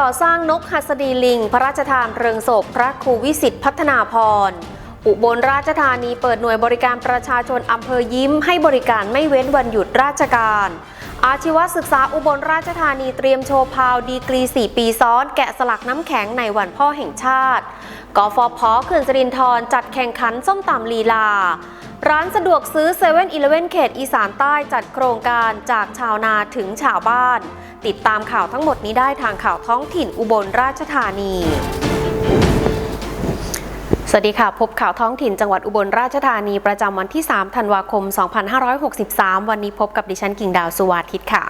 ก่อสร้างนกหัสดีลิง พระราชทานเพลิงศพพระครูวิสิทธิพัฒนาพร อุบลราชธานีเปิดหน่วยบริการประชาชนอำเภอยิ้ม ให้บริการไม่เว้นวันหยุดราชการ อาชีวศึกษาอุบลราชธานีเตรียมโชว์พาวดีกรี 4 ปีซ้อน แกะสลักน้ำแข็งในวันพ่อแห่งชาติกฟผเขื่อนสรินทรจัดแข่งขันส้มตำลีลา ร้านสะดวกซื้อ7 e เ e ่ e อเขตอีสานใต้จัดโครงการจากชาวนาถึงชาวบ้าน ติดตามข่าวทั้งหมดนี้ได้ทางข่าวท้องถิ่นอุบลราชธานีสวัสดีค่ะ พบข่าวท้องถิ่นจังหวัดอุบลราชธานีประจำวันที่ 3 ธันวาคม 2563 วันนี้พบกับดิฉันกิ่งดาวสุวาทิตค่ะ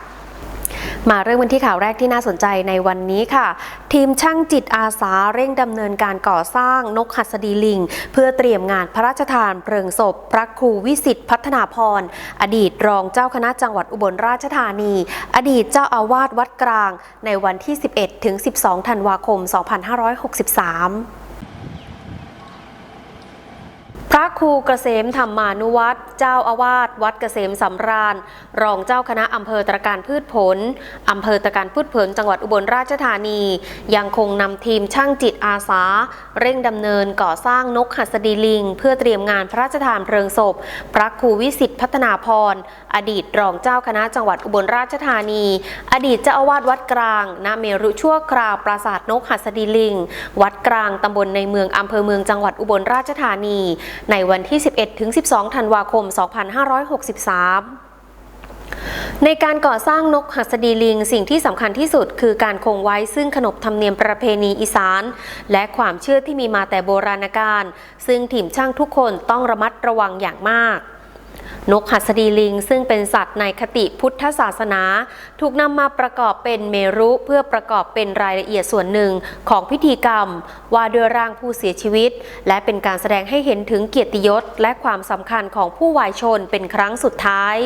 มาเริ่มกันที่ข่าวแรกที่น่าสนใจในวันนี้ค่ะ ทีมช่างจิตอาสาเร่งดำเนินการก่อสร้างนกหัสดีลิง เพื่อเตรียมงานพระราชทานเพลิงศพ พระครูวิสิทธิพัฒนาพร อดีตรองเจ้าคณะจังหวัดอุบลราชธานี อดีตเจ้าอาวาสวัดกลาง ในวันที่ 11 ถึง 12 ธันวาคม 2563 พระครูเกษมธรรมานุวัตรเจ้าอาวาสวัดเกษมสำราญ รองเจ้าคณะอำเภอตระการพืชผลอำเภอตระการพืชผล จังหวัดอุบลราชธานี ยังคงนำทีมช่างจิตอาสา เร่งดำเนินก่อสร้างนกหัสดีลิง เพื่อเตรียมงานพระราชทานเพลิงศพ พระครูวิสิทธิพัฒนาพร อดีตรองเจ้าคณะจังหวัดอุบลราชธานี อดีตเจ้าอาวาสวัดกลางนาเมรุชั่วคราวปราสาทนกหัสดีลิง วัดกลางตำบลในเมืองอำเภอเมืองจังหวัดอุบลราชธานีในวันที่ 11ถึง12 ธันวาคม 2563ในการก่อสร้างนกหัสดีลิง สิ่งที่สำคัญที่สุด คือการคงไว้ซึ่งขนบธรรมเนียมประเพณีอีสาน และความเชื่อที่มีมาแต่โบราณกาลซึ่งทีมช่างทุกคนต้องระมัดระวังอย่างมาก นกหัสดีลิง ซึ่งเป็นสัตว์ในคติพุทธศาสนา ถูกนำมาประกอบเป็นเมรุเพื่อประกอบเป็นรายละเอียดส่วนหนึ่งของพิธีกรรม ว่าด้วยร่างผู้เสียชีวิต และเป็นการแสดงให้เห็นถึงเกียรติยศและความสำคัญของผู้วายชนเป็นครั้งสุดท้าย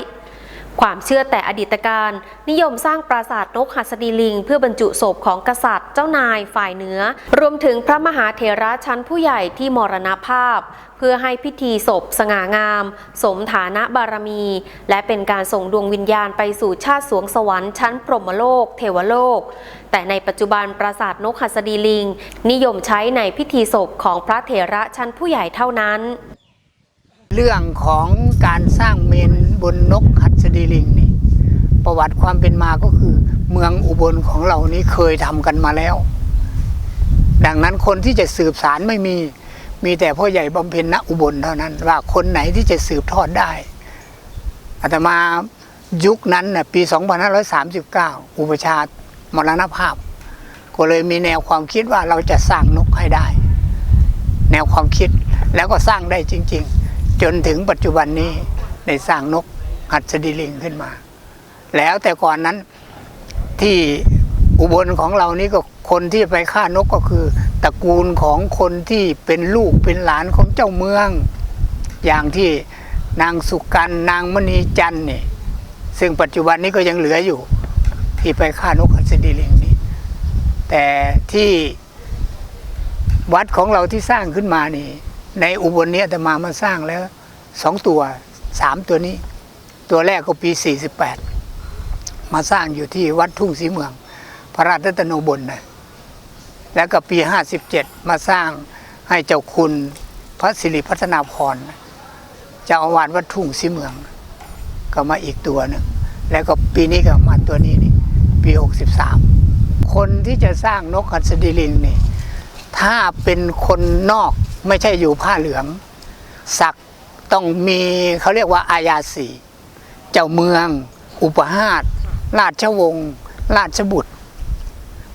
ความเชื่อแต่อดีตการนิยมสร้างปราสาทนกหัสดีลิง เพื่อบรรจุศพของกษัตริย์เจ้านายฝ่ายเหนือ รวมถึงพระมหาเถระชั้นผู้ใหญ่ที่มรณภาพ เพื่อให้พิธีศพสง่างาม สมฐานะบารมี และเป็นการส่งดวงวิญญาณไปสู่ชาติสวงสวรรค์ชั้นพรหมโลก เทวโลก แต่ในปัจจุบันปราสาทนกหัสดีลิง นิยมใช้ในพิธีศพของพระเถระชั้นผู้ใหญ่เท่านั้น เรื่องของการสร้างเมนบนนกหัสดีลิงนี่ประวัติความเป็นมาก็คือ เมืองอุบลของเรานี้เคยทำกันมาแล้ว ดังนั้นคนที่จะสืบสารไม่มีมีแต่พ่อใหญ่บำเพ็ญณอุบลเท่านั้น ว่าคนไหนที่จะสืบทอดได้อาตมายุคนั้นน่ะปี 2539 อุปชามรณภาพ ก็เลยมีแนวความคิดว่าเราจะสร้างนกให้ได้ แนวความคิดแล้วก็สร้างได้จริง ๆ จนถึงปัจจุบันนี้ได้สร้างนกหัสดีลิงขึ้นมา แล้วแต่ก่อนนั้นที่อุบลของเรานี่ก็คนที่ไปฆ่านกก็คือตระกูลของคนที่เป็นลูกเป็นหลานของเจ้าเมือง อย่างที่นางสุกันนางมณีจันนี่ซึ่งปัจจุบันนี้ก็ยังเหลืออยู่ ที่ไปฆ่านกหัสดีลิงนี่แต่ที่วัดของเราที่สร้างขึ้นมานี่ ในอุบลเนี้แต่มามาสร้างแล้วสองตัวสามตัวนี้ ตัวแรกก็ปี 48 มาสร้างอยู่ที่วัดทุ่งสีเมือง พระราชรัตนบนนะแล้วก็ปี 57 มาสร้างให้เจ้าคุณพระสิริพัฒนาพรเจ้าอาวาสวัดทุ่งสีเมือง ก็มาอีกตัวหนึ่งแล้วก็ปีนี้ก็มาตัวนี้นี่ปี 63 คนที่จะสร้างนกหัสดีลิงนี่ถ้าเป็นคนนอก ไม่ใช่อยู่ผ้าเหลืองศักต้องมีเขาเรียกว่าอาญาสีเจ้าเมือง อุปหาตราชวงศ์ราชบุตร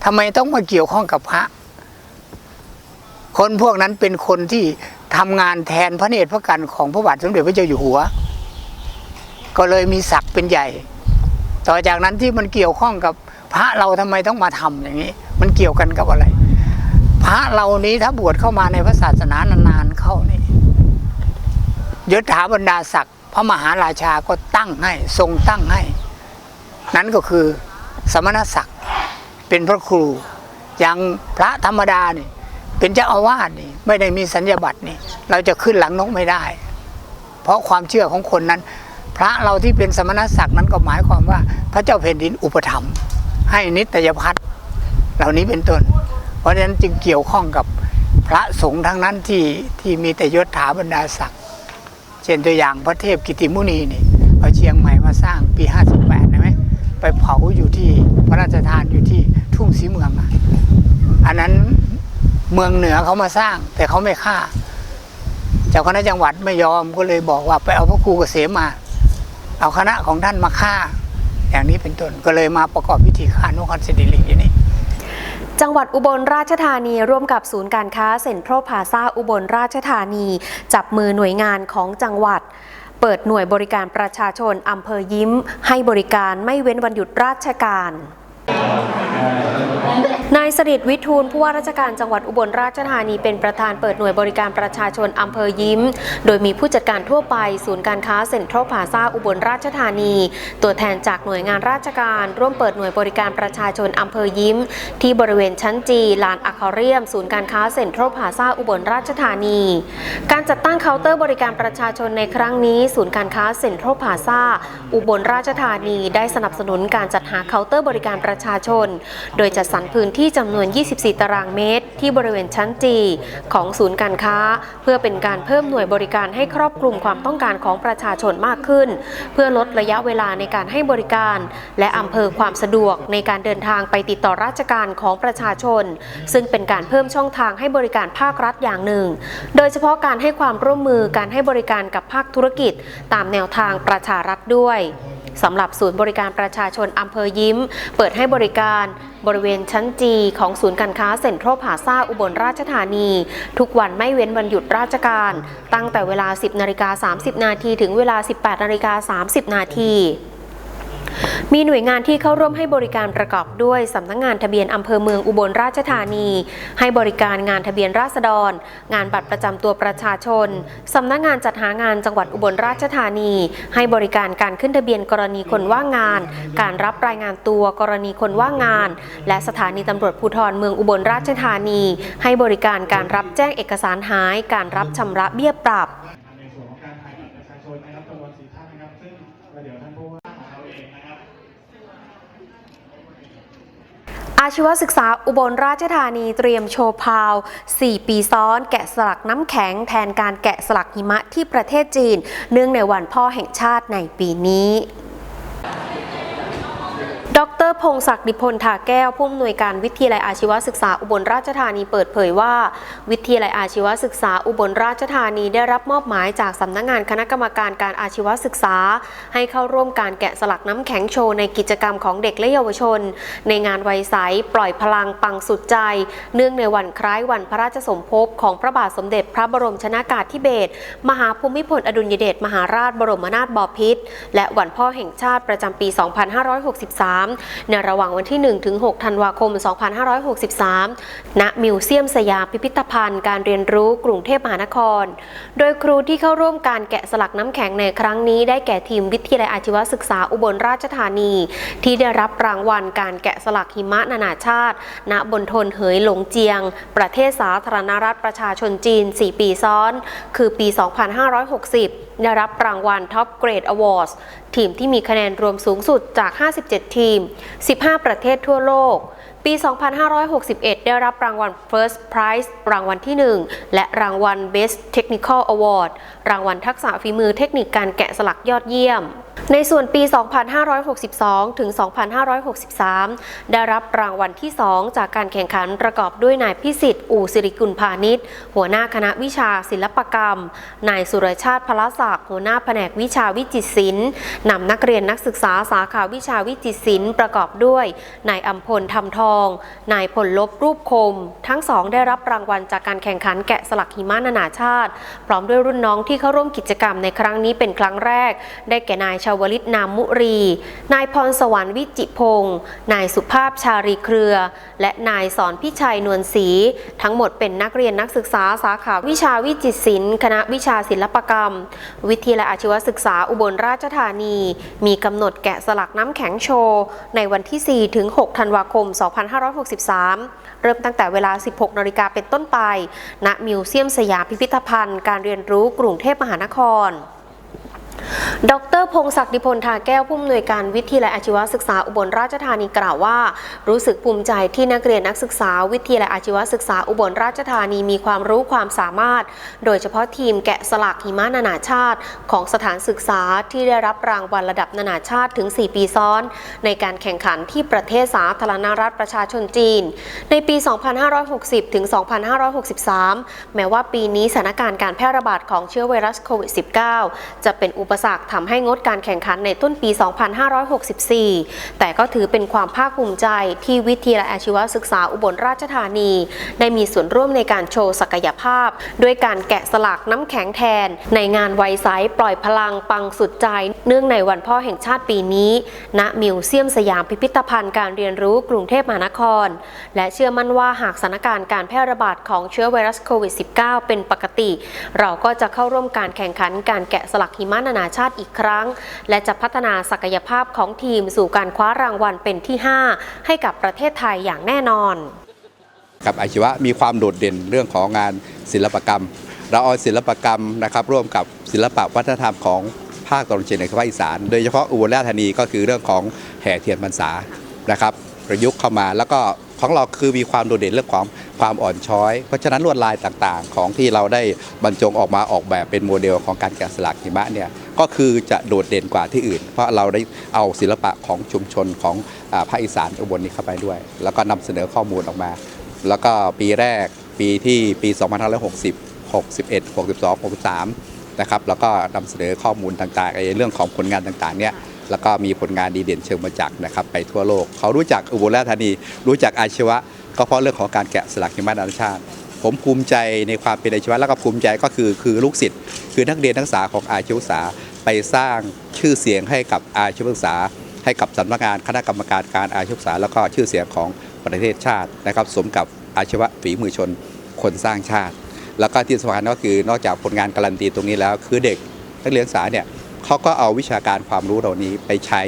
ทำไมต้องมาเกี่ยวข้องกับพระ คนพวกนั้นเป็นคนที่ทำงานแทนพระเนตรพระกันของพระบาทสมเด็จพระเจ้าอยู่หัว ก็เลยมีศักดิ์เป็นใหญ่ ต่อจากนั้นที่มันเกี่ยวข้องกับพระเราทำไมต้องมาทำอย่างนี้ มันเกี่ยวกันกับอะไร พระเรานี้ถ้าบวชเข้ามาในพระศาสนานานๆเข้านี่ยศถาบรรดาศักดิ์พระมหาราชาก็ตั้งให้ทรงตั้งให้ นั้นก็คือสมณศักดิ์เป็นพระครูอย่างพระธรรมดานี่เป็นเจ้าอาวาสนี่ไม่ได้มีสัญญาบัตรนี่ เราจะขึ้นหลังนกไม่ได้ เพราะความเชื่อของคนนั้น พระเราที่เป็นสมณศักดิ์นั้นก็หมายความว่า พระเจ้าแผ่นดินอุปถัมภ์ให้นิตยพัฒน์เหล่านี้เป็นต้น เพราะฉะนั้นจึงเกี่ยวข้องกับพระสงฆ์ทั้งนั้นที่ที่มีแต่ยศถาบรรดาศักดิ์เช่นตัวอย่างพระเทพกิติมุนีนี่เอาเชียงใหม่มาสร้างปี 58ใช่ไหมไปเผาอยู่ที่พระราชทานอยู่ที่ทุ่งสีเมืองอะอันนั้นเมืองเหนือเขามาสร้าง แต่เขาไม่ฆ่าเจ้าคณะจังหวัดไม่ยอมก็เลยบอกว่าไปเอาพระครูเกษมมา เอาคณะของท่านมาฆ่า อย่างนี้เป็นต้นก็เลยมาประกอบพิธีฆ่านกฮัสดิลิงอย่างนี้ จังหวัดอุบลราชธานีร่วมกับศูนย์การค้าเซ็นทรัลพาซาอุบลราชธานี จับมือหน่วยงานของจังหวัดเปิดหน่วยบริการประชาชนอำเภอยิ้ม ให้บริการไม่เว้นวันหยุดราชการ นายสริตวิทูลผู้ว่าราชการจังหวัดอุบลราชธานีเป็นประธานเปิดหน่วยบริการประชาชนอำเภอยิ้ม โดยมีผู้จัดการทั่วไป ศูนย์การค้าเซ็นทรัลพาซาอุบลราชธานี ตัวแทนจากหน่วยงานราชการ ร่วมเปิดหน่วยบริการประชาชนอำเภอยิ้ม ที่บริเวณชั้นจีลานอะคาเรียม ศูนย์การค้าเซ็นทรัลพาซาอุบลราชธานี การจัดตั้งเคาน์เตอร์บริการประชาชนในครั้งนี้ ศูนย์การค้าเซ็นทรัลพาซาอุบลราชธานี ได้สนับสนุนการจัดหาเคาน์เตอร์บริการประชาชนโดยจัดสรรพื้นที่จำนวน 24 ตารางเมตร ที่บริเวณชั้นจีของศูนย์การค้า เพื่อเป็นการเพิ่มหน่วยบริการให้ครอบคลุมความต้องการของประชาชนมากขึ้น เพื่อลดระยะเวลาในการให้บริการ และอำเภอความสะดวกในการเดินทางไปติดต่อราชการของประชาชน ซึ่งเป็นการเพิ่มช่องทางให้บริการภาครัฐอย่างหนึ่ง โดยเฉพาะการให้ความร่วมมือการให้บริการกับภาคธุรกิจ ตามแนวทางประชารัฐด้วย สำหรับศูนย์บริการประชาชนอำเภอยิ้ม เปิดให้บริการบริเวณชั้นจีของศูนย์การค้าเซ็นทรัลผาซาอุบลราชธานี ทุกวันไม่เว้นวันหยุดราชการ ตั้งแต่เวลา 10นาฬิกา30 นาทีถึงเวลา 18นาฬิกา30 นาที มีหน่วยงานที่เข้าร่วมให้บริการประกอบด้วยสำนักงงานทะเบียนอำเภอเมืองอุบลราชธานี ให้บริการงานทะเบียนราษฎร งานบัตรประจำตัวประชาชนสำนักงานจัดหางานจังหวัดอุบลราชธานี ให้บริการการขึ้นทะเบียนกรณีคนว่างงาน การรับรายงานตัวกรณีคนว่างงาน และสถานีตำรวจภูธรเมืองอุบลราชธานี ให้บริการการรับแจ้งเอกสารหาย การรับชำระเบี้ยปรับ อาชีวศึกษาอุบลราชธานีเตรียมโชว์พาว 4 ปีซ้อน แกะสลักน้ำแข็งแทนการแกะสลักหิมะที่ประเทศจีน เนื่องในวันพ่อแห่งชาติในปีนี้ พงศักดิ์ดิพลทาแก้วผู้อำนวยการวิทยาลัยอาชีวศึกษาอุบลราชธานีเปิดเผยว่า วิทยาลัยอาชีวศึกษาอุบลราชธานีได้รับมอบหมายจากสำนักงานคณะกรรมการการอาชีวศึกษา ให้เข้าร่วมการแกะสลักน้ำแข็งโชว์ในกิจกรรมของเด็กและเยาวชน ในงานวัยใสปล่อยพลังปังสุดใจ เนื่องในวันคล้ายวันพระราชสมภพของพระบาทสมเด็จพระบรมชนากาธิเบศรมหาภูมิพลอดุลยเดชมหาราชบรมนาถบพิตรและวันพ่อแห่งชาติประจำปี 2563ในระหว่างวันที่1ถึง6ธันวาคม 2563 ณ มิวเซียมสยามพิพิธภัณฑ์การเรียนรู้กรุงเทพมหานคร โดยครูที่เข้าร่วมการแกะสลักน้ำแข็งในครั้งนี้ ได้แก่ทีมวิทยาลัยอาชีวศึกษาอุบลราชธานี ที่ได้รับรางวัลการแกะสลักหิมะนานาชาติ ณบนทนเหยหลงเจียง ประเทศสาธารณรัฐประชาชนจีน 4 ปีซ้อน คือปี 2560ได้รับรางวัล Top Grade Awards ทีมที่มีคะแนนรวมสูงสุดจาก 57 ทีม 15 ประเทศทั่วโลก ปี 2561 ได้รับรางวัล First Prize รางวัลที่ 1 และรางวัล Best Technical Award รางวัลทักษะฝีมือเทคนิคการแกะสลักยอดเยี่ยม ในส่วนปี 2562 ถึง 2563 ได้รับรางวัลที่ 2 จากการแข่งขันประกอบด้วยนายพิสิทธิ์อู่สิริกุลพาณิชย์หัวหน้าคณะวิชาศิลปกรรม นายสุรชาติพลศักดิ์หัวหน้าแผนกวิชาวิจิตรศิลป์นำนักเรียนนักศึกษาสาขาวิชาวิจิตรศิลป์ประกอบด้วยนายอัมพลทำทองนายผลลบรูปคม ทั้งสองได้รับรางวัลจากการแข่งขันแกะสลักหิมะนานาชาติ พร้อมด้วยรุ่นน้องที่เข้าร่วมกิจกรรมในครั้งนี้เป็นครั้งแรก ได้แก่นายชาวลิตนามมุรี นายพรสวรรค์วิจิพงศ์นายสุภาพชารีเครือ และนายสอนพิชัยนวลศรีทั้งหมดเป็นนักเรียนนักศึกษาสาขาวิชาวิจิตรศิลป์คณะวิชาศิลปกรรม วิทยาลัยอาชีวศึกษาอุบลราชธานี มีกำหนดแกะสลักน้ำแข็งโชว์ ในวันที่ 4 ถึง 6 ธันวาคม 2 5 2563 เริ่มตั้งแต่เวลา 16นาฬิกาเป็นต้นไป ณ มิวเซียมสยามพิพิธภัณฑ์ การเรียนรู้กรุงเทพมหานคร ดรพงศักดิ์ดิพลทาแก้วผู้อำนวยการวิทยาลัยอาชีวศึกษาอุบลราชธานีกล่าวว่า รู้สึกภูมิใจที่นักเรียนนักศึกษา วิทยาลัยอาชีวศึกษาอุบลราชธานีมีความรู้ความสามารถ โดยเฉพาะทีมแกะสลักหิมะนานาชาติ ของสถานศึกษาที่ได้รับรางวัลระดับนานาชาติถึง 4 ปีซ้อน ในการแข่งขันที่ประเทศสาธารณรัฐประชาชนจีน ในปี 2560 ถึง 2563 แม้ว่าปีนี้สถานการณ์การแพร่ระบาดของเชื้อไวรัสโควิด -19 จะเป็นอุปสรรคทำให้งดการแข่งขันในต้นปี 2564 แต่ก็ถือเป็นความภาคภูมิใจที่วิทยาลัยอาชีวศึกษาอุบลราชธานี ได้มีส่วนร่วมในการโชว์ศักยภาพ ด้วยการแกะสลักน้ำแข็งแทน ในงานไวไซปล่อยพลังปังสุดใจ เนื่องในวันพ่อแห่งชาติปีนี้ ณมิวเซียมสยามพิพิธภัณฑ์การเรียนรู้กรุงเทพมหานคร และเชื่อมั่นว่าหากสถานการณ์การแพร่ระบาดของเชื้อไวรัสโควิด -19 เป็นปกติ เราก็จะเข้าร่วมการแข่งขันการแกะสลักหิมะนานาชาติอีกครั้ง และจะพัฒนาศักยภาพของทีมสู่การคว้ารางวัลเป็นที่ 5 ให้กับประเทศไทยอย่างแน่นอน กับอาชีวะมีความโดดเด่นเรื่องของงานศิลปกรรม เราเอาศิลปกรรมนะครับร่วมกับศิลปะวัฒนธรรมของภาคตะวันออกเฉียงเหนือภาคอีสานโดยเฉพาะอุบลราชธานีก็คือเรื่องของแห่เทียนพรรษานะครับประยุกต์เข้ามาแล้วก็ของเราคือมีความโดดเด่นเรื่องของความอ่อนช้อย เพราะฉะนั้นลวดลายต่างๆ ของที่เราได้บรรจงออกมาออกแบบเป็นโมเดลของการแกะสลักหิมะเนี่ย ก็คือจะโดดเด่นกว่าที่อื่น เพราะเราได้เอาศิลปะของชุมชนของอภาคอีสานอุบลนี้เข้าไปด้วย แล้วก็นำเสนอข้อมูลออกมา แล้วก็ปีแรกปีที่ปี 2560 61 62 63 นะครับ แล้วก็นำเสนอข้อมูลต่างๆไอ้เรื่องของผลงานต่างๆเนี่ยแล้วก็มีผลงานดีเด่นเชิงประจักษ์นะครับไปทั่วโลก เขารู้จักอุบลราชธานี รู้จักอาชีวะ ก็เพราะเรื่องของการแกะสลักหิมะนานาชาติ ผมภูมิใจในความเป็นอาชีวะแล้วก็ภูมิใจก็คือคือลูกศิษย์คือนักเรียนนักศึกษาของอาชีวศึกษาไปสร้างชื่อเสียงให้กับอาชีวศึกษา ให้กับสำนักงานคณะกรรมการการอาชีวศึกษา แล้วก็ชื่อเสียงของประเทศชาตินะครับ สมกับอาชีวะฝีมือชนคนสร้างชาติ แล้วก็ที่สำคัญก็คือนอกจากผลงานการันตีตรงนี้แล้ว คือเด็กนักเรียนศึกษาเนี่ยเขาก็เอาวิชาการความรู้เหล่านี้ไปใช้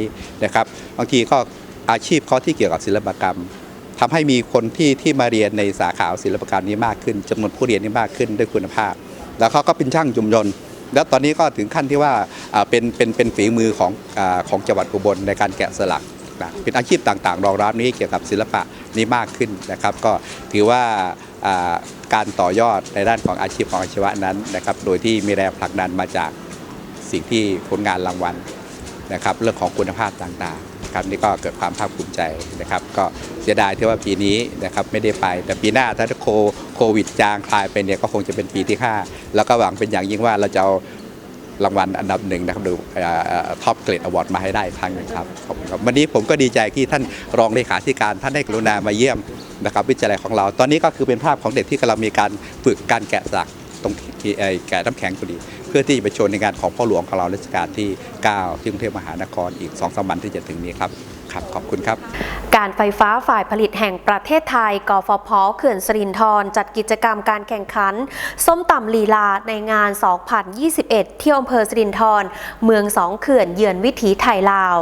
นะครับบางทีก็อาชีพเขาที่เกี่ยวกับศิลปกรรม ทำให้มีคนที่ที่มาเรียนในสาขาศิลปกรรมนี้มากขึ้นจำนวนผู้เรียนนี่มากขึ้นด้วยคุณภาพ แล้วเขาก็เป็นช่างจุมยนต์แล้วตอนนี้ก็ถึงขั้นที่ว่าเป็นเป็นเป็นฝีมือของอของจังหวัดอุบลในการแกะสลักนะเป็นอาชีพต่างๆ รองรับนี้เกี่ยวกับศิลปะนี้มากขึ้นนะครับ ก็ถือว่าอ่าการต่อยอดในด้านของอาชีพของอาชีวะนั้นนะครับโดยที่มีแรงผลักดันมาจากสิ่งที่ผลงานรางวัลนะครับเรื่องของคุณภาพต่างๆ นะครับนี่ก็เกิดความภาคภูมิใจนะครับ ก็เสียดายที่ว่าปีนี้นะครับไม่ได้ไป แต่ปีหน้าถ้าโคโควิดจางคลายไปเนี่ยก็คงจะเป็นปีที่ 5 แล้วก็หวังเป็นอย่างยิ่งว่าเราจะเอารางวัลอันดับหนึ่งนะครับดูท็อปเกรดอวอร์ดมาให้ได้ครั้งหนึงครับขอบคุณครับ วันนี้ผมก็ดีใจที่ท่านรองเลขาธิการท่านได้กรุณามาเยี่ยมนะครับวิจัยของเรา ตอนนี้ก็คือเป็นภาพของเด็กที่กำลังมีการฝึกการแกะสลัก ตรงที่เอ่อแกะน้ำแข็งพอดี เพื่อที่จะไปชว์ในงานของพ่อหลวงของเรารัชกาลที่ 9 ที่กรุงเทพมหานครอีก2อสวันที่จะถึงนี้ครับครับขอบคุณครับ การไฟฟ้าฝ่ายผลิตแห่งประเทศไทยกฟผเขื่อนสรินธรจัดกิจกรรมการแข่งขัน ส้มตำลีลาในงาน 2021 ที่อำเภอสรินธรเมืองสองเขื่อนเยือนวิถีไทยลาว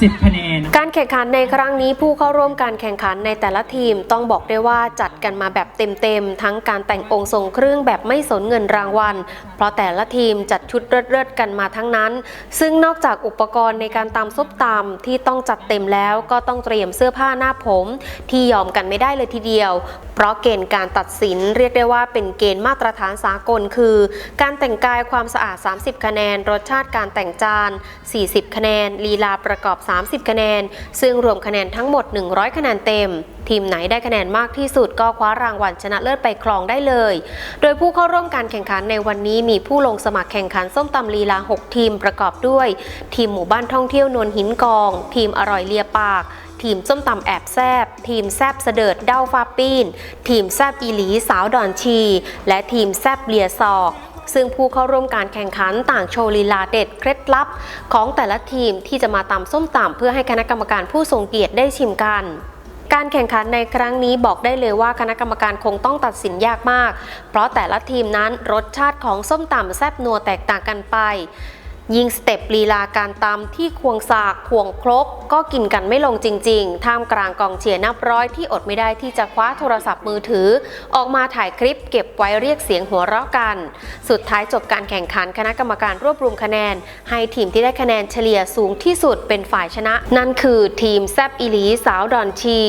10 คะแนน การแข่งขันในครั้งนี้ผู้เข้าร่วมการแข่งขันในแต่ละทีมต้องบอกได้ว่าจัดกันมาแบบเต็มๆ ทั้งการแต่งองค์ทรงเครื่องแบบไม่สนเงินรางวัล เพราะแต่ละทีมจัดชุดเลิศๆกันมาทั้งนั้น ซึ่งนอกจากอุปกรณ์ในการตำซุปตำที่ต้องจัดเต็มแล้วก็ต้องเตรียมเสื้อผ้าหน้าผม ที่ยอมกันไม่ได้เลยทีเดียว เพราะเกณฑ์การตัดสินเรียกได้ว่าเป็นเกณฑ์มาตรฐานสากล คือ การแต่งกายความสะอาด 30 คะแนน รสชาติการแต่งจาน 40 คะแนนลีลาประกอบ30 คะแนน ซึ่งรวมคะแนนทั้งหมด 100 คะแนนเต็ม ทีมไหนได้คะแนนมากที่สุดก็คว้ารางวัลชนะเลิศไปครองได้เลย โดยผู้เข้าร่วมการแข่งขันในวันนี้มีผู้ลงสมัครแข่งขันส้มตำลีลา 6 ทีมประกอบด้วย ทีมหมู่บ้านท่องเที่ยวนวลหินกอง ทีมอร่อยเลียปากทีมส้มตำแอบแซบ ทีมแซบเสดิดเด้าฟ้าปีน ทีมแซบอีหลีสาวดอนชี และทีมแซบเลียซอก ซึ่งผู้เข้าร่วมการแข่งขันต่างโชว์ลีลาเด็ดเคล็ดลับ ของแต่ละทีมที่จะมาตำส้มตำเพื่อให้คณะกรรมการผู้ทรงเกียรติได้ชิมกันการแข่งขันในครั้งนี้บอกได้เลยว่าคณะกรรมการคงต้องตัดสินยากมาก เพราะแต่ละทีมนั้นรสชาติของส้มตำแซ่บนัวแตกต่างกันไป ยิงสเต็ปลีลาการตำที่ควงสากควงครก ก็กินกันไม่ลงจริง ๆ ท่ามกลางกองเชียร์นับร้อยที่อดไม่ได้ที่จะคว้าโทรศัพท์มือถือ ออกมาถ่ายคลิปเก็บไว้เรียกเสียงหัวเราะกัน สุดท้ายจบการแข่งขันคณะกรรมการรวบรวมคะแนน ให้ทีมที่ได้คะแนนเฉลี่ยสูงที่สุดเป็นฝ่ายชนะ นั่นคือทีมแซบอีลีสาวดอนชี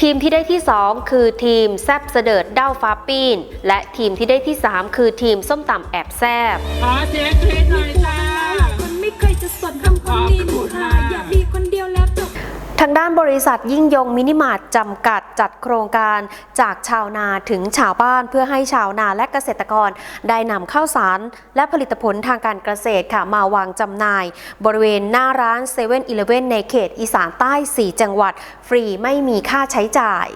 ทีมที่ได้ที่ 2 คือทีมแซบเสดิร์ดเด้าฟ้าปีนและทีมที่ได้ที่ 3 คือทีมส้มตำแอบแซบขอเสียงกรี๊ดหน่อยจ้า ทางด้านบริษัทยิ่งยงมินิมาร์ทจำกัดจัดโครงการจากชาวนาถึงชาวบ้านเพื่อให้ชาวนาและเกษตรกร ได้นำข้าวสาร และผลิตผลทางการเกษตรค่ะมาวางจำหน่าย บริเวณหน้าร้าน7 e เ e ่ e อในเขตอีสานใต้ 4 จังหวัด ฟรีไม่มีค่าใช้จ่าย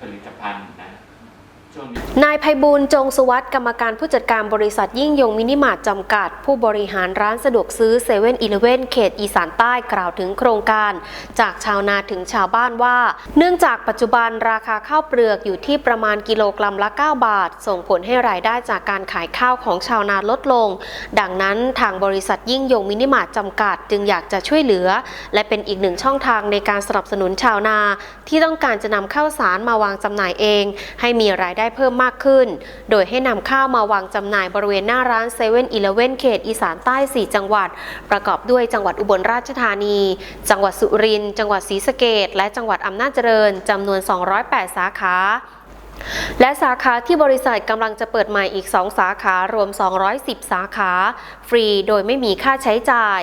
ผลิตภัณฑ์ นายภัยบูลจงสุวัสด์กรรมการผู้จัดการบริษัทยิ่งยงมินิมาร์ทจำกัด ผู้บริหารร้านสะดวกซื้อ7 e เ e ่ e อเขตอีสานใต้กล่าวถึงโครงการ จากชาวนาถึงชาวบ้านว่า เนื่องจากปัจจุบันราคาข้าวเปลือกอยู่ที่ประมาณกิโลกรัมละ 9 บาท ส่งผลให้รายได้จากการขายข้าวของชาวนาลดลง ดังนั้นทางบริษัทยิ่งยงมินิมาร์ทจำกัด จึงอยากจะช่วยเหลือ และเป็นอีกหนึ่งช่องทางในการสนับสนุนชาวนา ที่ต้องการจะนำข้าวสารมาวางจำหน่ายเอง ให้มีรายได้เพิ่มมากขึ้น โดยให้นำข้าวมาวางจำหน่ายบริเวณหน้าร้าน7 e เ e ่ e อเขตอีสานใต้ 4 จังหวัด ประกอบด้วยจังหวัดอุบลราชธานี จังหวัดสุรินทร์จังหวัดศรีสะเกษและจังหวัดอำนาจเจริญจำนวน 208 สาขาและสาขาที่บริษัทกำลังจะเปิดใหม่อีก 2 สาขารวม 210 สาขา ฟรีโดยไม่มีค่าใช้จ่าย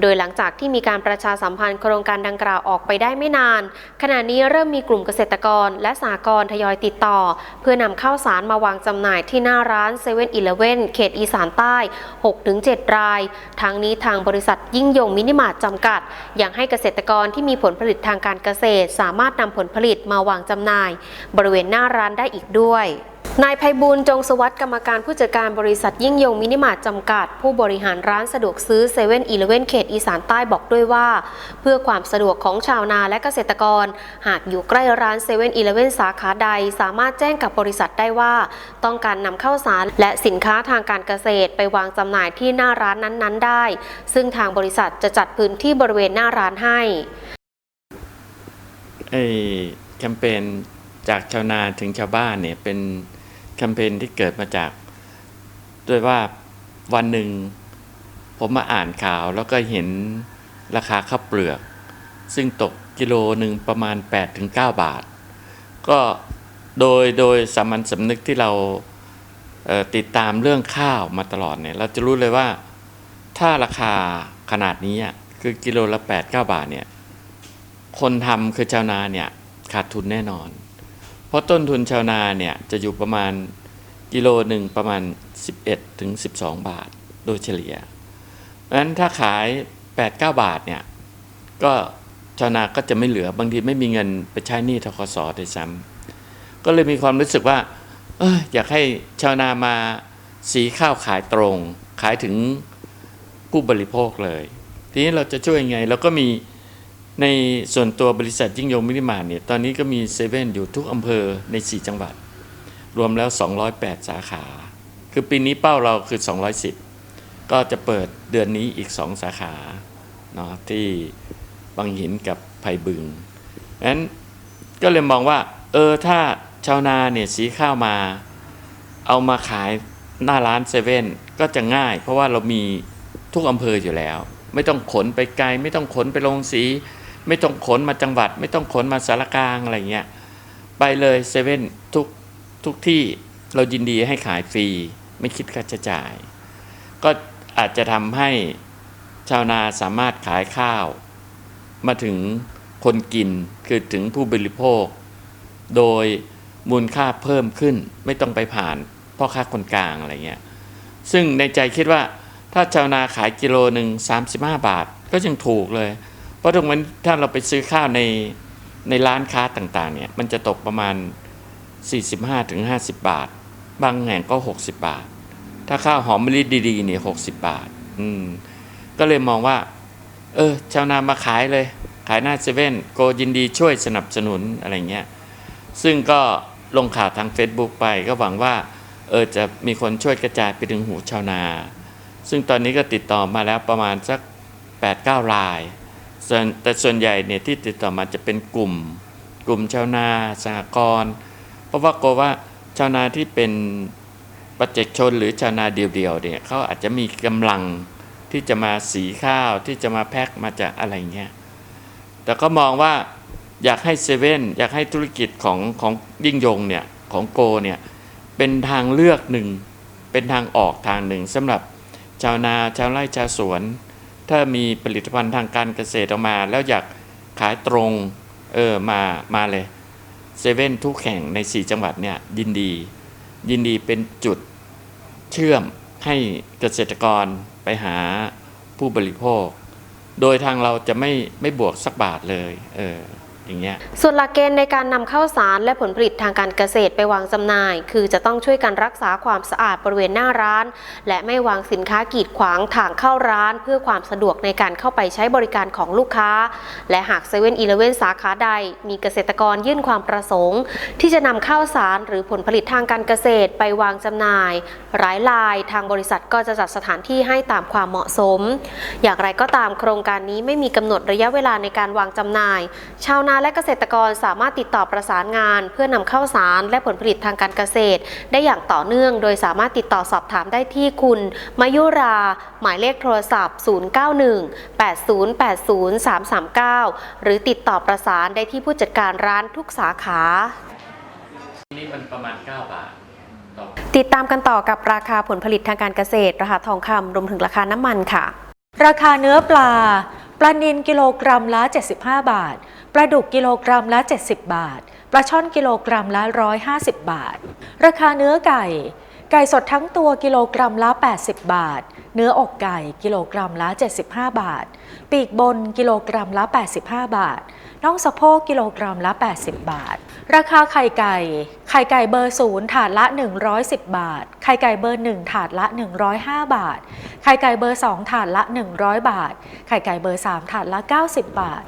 โดยหลังจากที่มีการประชาสัมพันธ์โครงการดังกล่าวออกไปได้ไม่นาน ขณะนี้เริ่มมีกลุ่มเกษตรกรและสหกรณ์ทยอยติดต่อ เพื่อนำข้าวสารมาวางจำหน่ายที่หน้าร้าน7 e เ e ่ e เขตอีสานใต้ 6-7 ราย ทั้งนี้ทางบริษัทยิ่งยงมินิมาร์ทจำกัด ยังให้เกษตรกรที่มีผลผลิตทางการเกษตร สามารถนำผลผลิตมาวางจำหน่าย บริเวณหน้าร้านได้อีกด้วย นายภัยบูลย์จงสวัสดิ์กรรมการผู้จัดการบริษัทยิ่งยงมินิมาร์ทจำกัด ผู้บริหารร้านสะดวกซื้อ7 e เ e ่ e อเขตอีสานใต้บอกด้วยว่า เพื่อความสะดวกของชาวนาและเกษตรกร หากอยู่ใกล้ร้าน7 e เ e ่ e สาขาใด สามารถแจ้งกับบริษัทได้ว่า ต้องการนำเข้าวสารและสินค้าทางการเกษตรไปวางจำหน่ายที่หน้าร้านนั้นๆ ได้ ซึ่งทางบริษัทจะจัดพื้นที่บริเวณหน้าร้านให้ไอแคมเปญจากชาวนาถึงชาวบ้านเนี่ยเป็น คมเปญที่เกิดมาจาก ด้วยว่าวันหนึ่ง ผมมาอ่านข่าวแล้วก็เห็นราคาข้าวเปลือก ซึ่งตกกิโลหนึ่งประมาณ 8-9 บาท ก็โดยโดยสามัญสำนึกที่เราเติดตามเรื่องข้าวมาตลอดเนี่ย เราจะรู้เลยว่าถ้าราคาขนาดนี้คือกิโลละ8-9 บาทเนี่ย คนทำคือชาวนาเนี่ยขาดทุนแน่นอน เพราะต้นทุนชาวนาเนี่ยจะอยู่ประมาณกิโลหนึ่งประมาณ 11ถึง12 บาทโดยเฉลี่ยเพราะฉะนั้นถ้าขาย 8-9 บาทเนี่ยก็ชาวนาก็จะไม่เหลือบางทีไม่มีเงินไปใช้หนี้ทกสด้วยซ้ำก็เลยมีความรู้สึกว่าเอออยากให้ชาวนามาสีข้าวขายตรง ขายถึงผู้บริโภคเลย ทีนี้เราจะช่วยยังไงเราก็มี ในส่วนตัวบริษัทยิ่งยงมินิมาร์เนี่ย ตอนนี้ก็มีเซเว่นอยู่ทุกอำเภอใน 4 จังหวัด รวมแล้ว 208 สาขา คือปีนี้เป้าเราคือ 210 ก็จะเปิดเดือนนี้อีก 2 สาขาเนาะที่บางหินกับไผ่บึงนั้นก็เลยมองว่า เออ ถ้าชาวนาเนี่ยสีข้าวมา เอามาขายหน้าร้านเซเว่นก็จะง่าย เพราะว่าเรามีทุกอำเภออยู่แล้ว ไม่ต้องขนไปไกล ไม่ต้องขนไปลงสี ไม่ต้องขนมาจังหวัด ไม่ต้องขนมาสารกลางอะไรเงี้ยไปเลยเซเว่นทุกทุกที่เรายินดีให้ขายฟรี ไม่คิดค่าใช้จ่าย ก็อาจจะทำให้ชาวนาสามารถขายข้าว มาถึงคนกินคือถึงผู้บริโภค โดยมูลค่าเพิ่มขึ้น ไม่ต้องไปผ่านพ่อค้าคนกลางอะไรเงี้ยซึ่งในใจคิดว่าถ้าชาวนาขายกิโลหนึ่ง35 บาท ก็ยังถูกเลย เพราะตรงนั้นถ้าเราไปซื้อข้าวในในร้านค้าต่างๆเนี่ยมันจะตกประมาณ 45-50 บาท บางแห่งก็ 60 บาท ถ้าข้าวหอมมะลิดีๆเนี่ย60บาท อืมก็เลยมองว่า เออชาวนามาขายเลย ขายหน้าเซเว่นโกยินดีช่วยสนับสนุนอะไรเงี้ยซึ่งก็ลงข่าวทาง Facebook ไปก็หวังว่าเออจะมีคนช่วยกระจายไปถึงหูชาวนา ซึ่งตอนนี้ก็ติดต่อมาแล้วประมาณสัก8-9ราย ส่วนแต่ส่วนใหญ่เนี่ยที่ติดต่อมาจะเป็นกลุ่ม กลุ่มชาวนาสหกรณ์เพราะว่ากลัวว่าชาวนาที่เป็นปัจเจกชนหรือชาวนาเดียวๆเนี่ยเขาอาจจะมีกำลังที่จะมาสีข้าวที่จะมาแพ็คมาจะอะไรเงี้ยแต่ก็มองว่าอยากให้เซเว่นอยากให้ธุรกิจของของยิ่งยงเนี่ยของโกเนี่ยเป็นทางเลือกหนึ่งเป็นทางออกทางหนึ่งสำหรับชาวนาชาวไร่ชาวสวน ถ้ามีผลิตภัณฑ์ทางการเกษตรออกมา แล้วอยากขายตรงเออมามาเลยเซเว่นทุกแห่งใน 4 จังหวัดเนี่ยยินดี ยินดีเป็นจุดเชื่อมให้เกษตรกรไปหาผู้บริโภค โดยทางเราจะไม่ไม่บวกสักบาทเลยเออ อย่างเงี้ยส่วนหลักเกณฑ์ในการนำเข้าสารและผลผลิตทางการเกษตรไปวางจำหน่าย คือจะต้องช่วยกันรักษาความสะอาดบริเวณหน้าร้าน และไม่วางสินค้ากีดขวางทางเข้าร้าน เพื่อความสะดวกในการเข้าไปใช้บริการของลูกค้า และหากเซเว่นอีเลเว่นสาขาใด มีเกษตรกรยื่นความประสงค์ ที่จะนำเข้าสารหรือผลผลิตทางการเกษตรไปวางจำหน่ายรายลายทางบริษัทก็จะจัดสถานที่ให้ตามความเหมาะสม อย่างไรก็ตามโครงการนี้ไม่มีกำหนดระยะเวลาในการวางจำหน่าย ชาวนาและเกษตรกรสามารถติดต่อประสานงาน เพื่อนำเข้าสารและผลผลิตทางการเกษตร ได้อย่างต่อเนื่อง โดยสามารถติดต่อสอบถามได้ที่คุณ มายุรา หมายเลขโทรศัพท์ 091 8080 339 หรือติดต่อประสานได้ที่ผู้จัดการร้านทุกสาขา นี่มันประมาณ 9 บาทต่อติดตามกันต่อกับราคาผลผลิตทางการเกษตรรหัสทองคำรวมถึงราคาน้ำมันค่ะ ราคาเนื้อปลา ปลานิลกิโลกรัมละ 75 บาท ปลาดุกกิโลกรัมละ 70 บาท ปลาช่อนกิโลกรัมละ 150 บาท ราคาเนื้อไก่ ไก่สดทั้งตัวกิโลกรัมละ 80 บาท เนื้ออกไก่กิโลกรัมละ 75 บาท ปีกบนกิโลกรัมละ 85 บาท น่องสะโพกกิโลกรัมละ 80 บาท ราคาไข่ไก่ ไข่ไก่เบอร์ศูนย์ถาดละ 110 บาท ไข่ไก่เบอร์1ถาดละ 105 บาท ไข่ไก่เบอร์2ถาดละ 100 บาท ไข่ไก่เบอร์3ถาดละ 90 บาท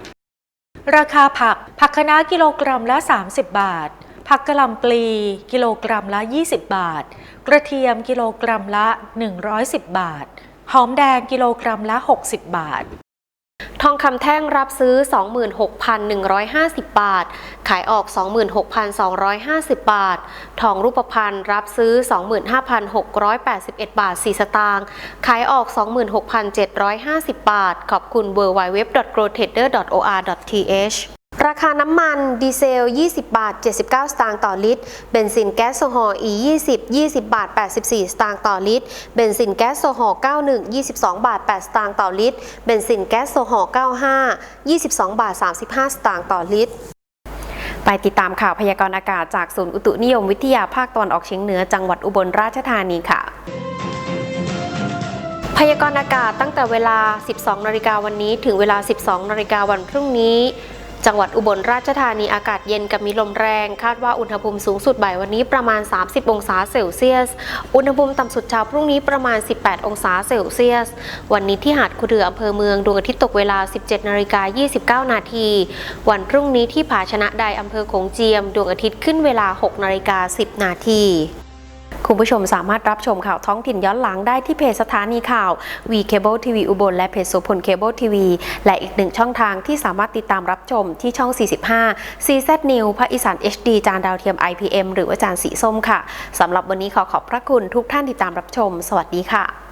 ราคาผัก ผักคะน้ากิโลกรัมละ 30 บาท ผักกะหล่ำปลี กิโลกรัมละ 20 บาท กระเทียมกิโลกรัมละ 110 บาท หอมแดงกิโลกรัมละ 60 บาท ทองคำแท่งรับซื้อ 26,150 บาท ขายออก 26,250 บาท ทองรูปพรรณรับซื้อ 25,681 บาท 4 สตางค์ ขายออก 26,750 บาท ขอบคุณ www.grotrader.or.th ราคาน้ำมันดีเซล 20 บาท 79 สตางค์ต่อลิตร เบนซินแก๊สโซฮอล์ E20 20 บาท 84 สตางค์ต่อลิตร เบนซินแก๊สโซฮอล์ 91 22 บาท 8 สตางค์ต่อลิตร เบนซินแก๊สโซฮอล์ 95 22 บาท 35 สตางค์ต่อลิตรไปติดตามข่าวพยากรณ์อากาศจากศูนย์อุตุนิยมวิทยาภาคตะวันออกเฉียงเหนือจังหวัดอุบลราชธานีค่ะ พยากรณ์อากาศตั้งแต่เวลา 12 นาฬิกาวันนี้ถึงเวลา 12 นาฬิกาวันพรุ่งนี้ จังหวัดอุบลราชธานีอากาศเย็นกับมีลมแรง คาดว่าอุณหภูมิสูงสุดบ่ายวันนี้ประมาณ 30 องศาเซลเซียส อุณหภูมิต่ำสุดเช้าพรุ่งนี้ประมาณ 18 องศาเซลเซียส วันนี้ที่หาดคุเรืออำเภอเมืองดวงอาทิตย์ตกเวลา 17นาฬิกา29 นาทีวันพรุ่งนี้ที่ผาชนะใดอำเภอโขงเจียม ดวงอาทิตย์ขึ้นเวลา 6นาฬิกา10 นาที คุณผู้ชมสามารถรับชมข่าวท้องถิ่นย้อนหลังได้ที่เพจสถานีข่าว V Cable TV อุบลและเพจโสพลเคเบิลทีวีและอีกหนึ่งช่องทางที่สามารถติดตามรับชมที่ช่อง 45 CZ New พระอีสาน HD จานดาวเทียม IPM หรือว่าจานสีส้มค่ะสำหรับวันนี้ขอขอบพระคุณทุกท่านที่ตามรับชม สวัสดีค่ะ